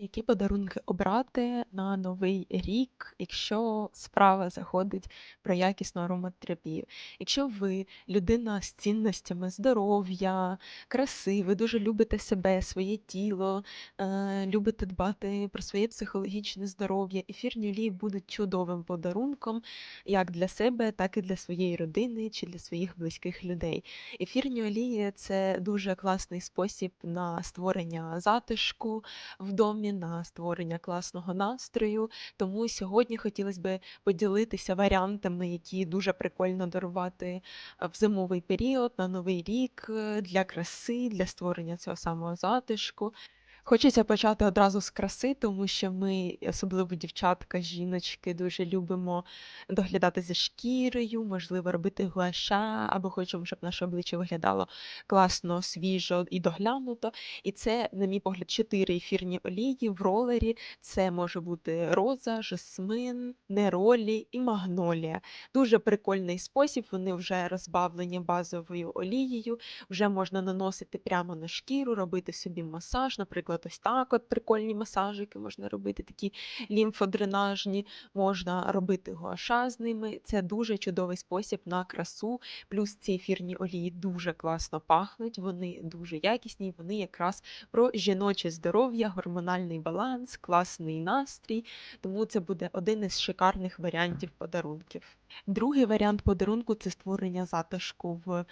Які подарунки обрати на новий рік, якщо справа заходить про якісну ароматерапію? Якщо ви людина з цінностями здоров'я, краси, ви дуже любите себе, своє тіло, е, любите дбати про своє психологічне здоров'я, ефірні олії будуть чудовим подарунком як для себе, так і для своєї родини чи для своїх близьких людей. Ефірні олії це дуже класний спосіб на створення затишку в домі, на створення класного настрою. Тому сьогодні хотілося б поділитися варіантами, які дуже прикольно дарувати е, в зимовий період, на новий рік е, для краси, для створення цього самого затишку. Хочеться почати одразу з краси, тому що ми, особливо дівчатка, жіночки, дуже любимо доглядати за шкірою, можливо, робити гуаша, або хочемо, щоб наше обличчя виглядало класно, свіжо і доглянуто. І це, на мій погляд, чотири ефірні олії в ролері. Це може бути роза, жасмин, неролі і магнолія. Дуже прикольний спосіб. Вони вже розбавлені базовою олією, вже можна наносити прямо на шкіру, робити собі масаж. Наприклад, ось так от прикольні масажики можна робити, такі лімфодренажні, можна робити гуаша з ними. Це дуже чудовий спосіб на красу. Плюс ці ефірні олії дуже класно пахнуть, вони дуже якісні, вони якраз про жіноче здоров'я, гормональний баланс, класний настрій. Тому це буде один із шикарних варіантів подарунків. Другий варіант подарунку це створення затишку в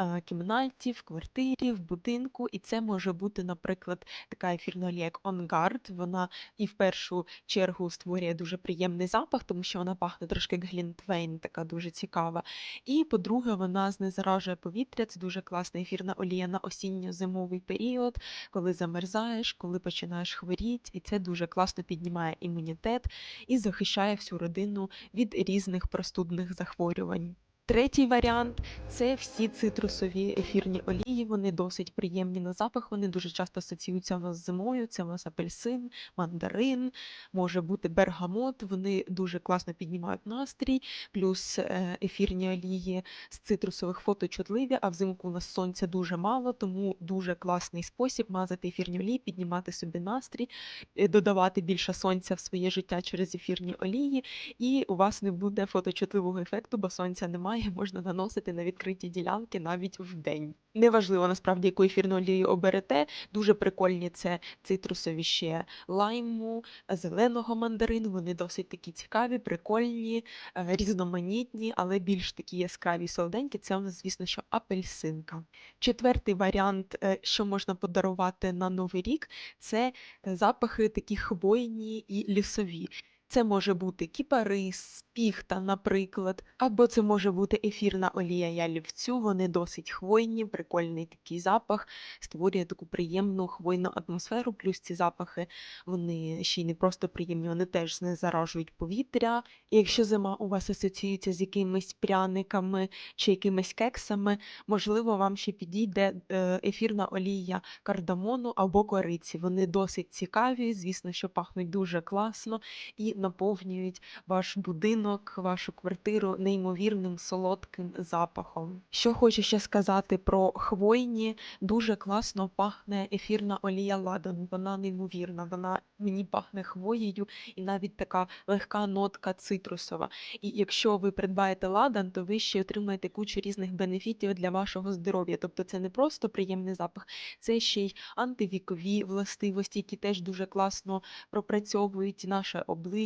е, кімнаті, в квартирі, в будинку. І це може бути, наприклад, така ефірна олія, як Guard. Вона і в першу чергу створює дуже приємний запах, тому що вона пахне трошки як глінтвейн, така дуже цікава. І по-друге, вона знезаражує повітря. Це дуже класна ефірна олія на осінньо-зимовий період, коли замерзаєш, коли починаєш хворіти, і це дуже класно піднімає імунітет і захищає всю родину від різних простудних захворювань. Третій варіант це всі цитрусові ефірні олії. Вони досить приємні на запах. Вони дуже часто асоціюються у нас зимою. Це у нас апельсин, мандарин, може бути бергамот. Вони дуже класно піднімають настрій, плюс е, ефірні олії з цитрусових фоточутливі, а взимку у нас сонця дуже мало, тому дуже класний спосіб мазати ефірні олії, піднімати собі настрій, е, додавати більше сонця в своє життя через ефірні олії, і у вас не буде фоточутливого ефекту, бо сонця немає, можна наносити на відкриті ділянки навіть в день. Неважливо насправді, яку ефірну олію оберете. Дуже прикольні це цитрусові ще лайму, зеленого мандарину. Вони досить такі цікаві, прикольні, е, різноманітні, але більш такі яскраві солоденькі. Це у нас, звісно, що апельсинка. Четвертий варіант, е, що можна подарувати на Новий рік, це запахи такі хвойні і лісові. Це може бути кіпарис, піхта, наприклад, або це може бути ефірна олія ялівцю. Вони досить хвойні, прикольний такий запах, створює таку приємну хвойну атмосферу. Плюс ці запахи вони ще й не просто приємні, вони теж знезаражують повітря. І якщо зима у вас асоціюється з якимись пряниками чи якимись кексами, можливо, вам ще підійде е, ефірна олія кардамону або кориці. Вони досить цікаві, звісно, що пахнуть дуже класно і наповнюють ваш будинок, вашу квартиру неймовірним солодким запахом. Що хочу ще сказати про хвойні, дуже класно пахне ефірна олія ладан. Вона неймовірна, вона мені пахне хвоєю і навіть така легка нотка цитрусова. І якщо ви придбаєте ладан, то ви ще отримаєте кучу різних бенефітів для вашого здоров'я. Тобто це не просто приємний запах, це ще й антивікові властивості, які теж дуже класно пропрацьовують наше обличчя,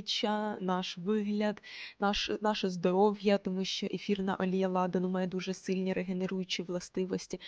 наш вигляд, наш, наше здоров'я, тому що ефірна олія ладану має дуже сильні регенеруючі властивості.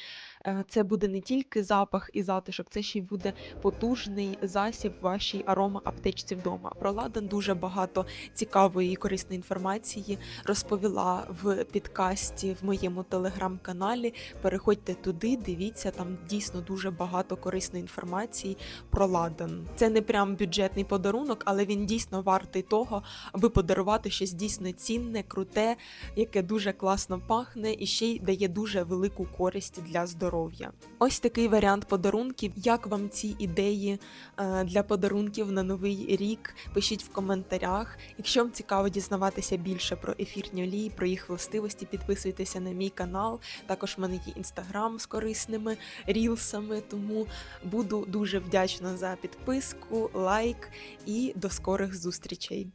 Е, Це буде не тільки запах і затишок, це ще й буде потужний засіб вашій аромааптечці вдома. Про ладан дуже багато цікавої і корисної інформації розповіла в підкасті в моєму телеграм-каналі. Переходьте туди, дивіться, там дійсно дуже багато корисної інформації про ладан. Це не прям бюджетний подарунок, але він дійсно вартий вартий того, аби подарувати щось дійсно цінне, круте, яке дуже класно пахне і ще й дає дуже велику користь для здоров'я. Ось такий варіант подарунків. Як вам ці ідеї е, для подарунків на новий рік? Пишіть в коментарях. Якщо вам цікаво дізнаватися більше про ефірні олії, про їх властивості, підписуйтеся на мій канал. Також в мене є інстаграм з корисними рілсами, тому буду дуже вдячна за підписку, лайк і до скорих зустрічей.